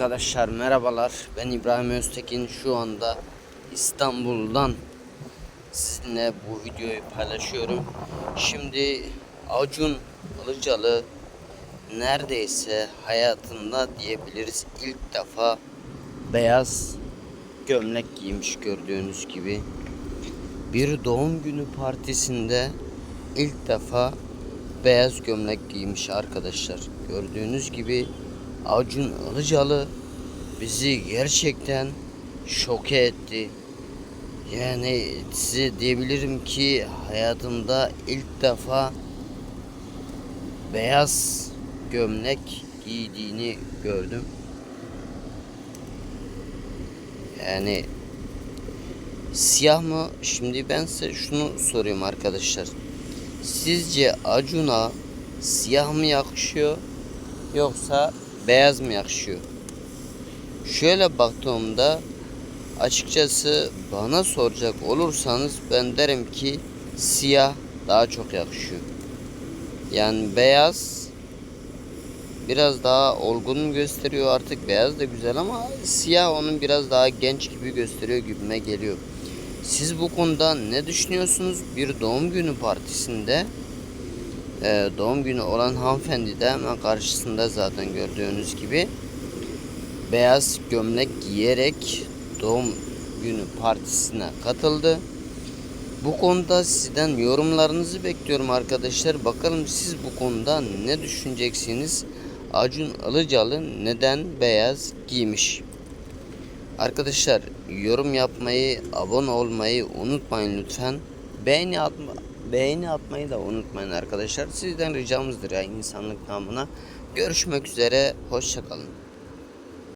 Arkadaşlar merhabalar. Ben İbrahim Öztekin. Şu anda İstanbul'dan sizinle bu videoyu paylaşıyorum. Şimdi Acun Ilıcalı neredeyse hayatında diyebiliriz ilk defa beyaz gömlek giymiş gördüğünüz gibi. Bir doğum günü partisinde ilk defa beyaz gömlek giymiş arkadaşlar. Gördüğünüz gibi Acun Ilıcalı bizi gerçekten şoke etti. Yani size diyebilirim ki hayatımda ilk defa beyaz gömlek giydiğini gördüm. Yani siyah mı? Şimdi ben size şunu sorayım arkadaşlar. Sizce Acun'a siyah mı yakışıyor yoksa beyaz mı yakışıyor? Şöyle baktığımda açıkçası bana soracak olursanız ben derim ki siyah daha çok yakışıyor. Yani beyaz biraz daha olgun gösteriyor artık beyaz da güzel ama siyah onun biraz daha genç gibi gösteriyor gibime geliyor. Siz bu konuda ne düşünüyorsunuz? Bir doğum günü partisinde e, doğum günü olan hanımefendi de hemen karşısında zaten gördüğünüz gibi beyaz gömlek giyerek doğum günü partisine katıldı. Bu konuda sizden yorumlarınızı bekliyorum arkadaşlar. Bakalım siz bu konuda ne düşüneceksiniz? Acun Ilıcalı neden beyaz giymiş? Arkadaşlar yorum yapmayı, abone olmayı unutmayın lütfen. Beğeni atma, beğeni atmayı da unutmayın arkadaşlar. Sizden ricamızdır ya insanlık namına. Görüşmek üzere, hoşçakalın.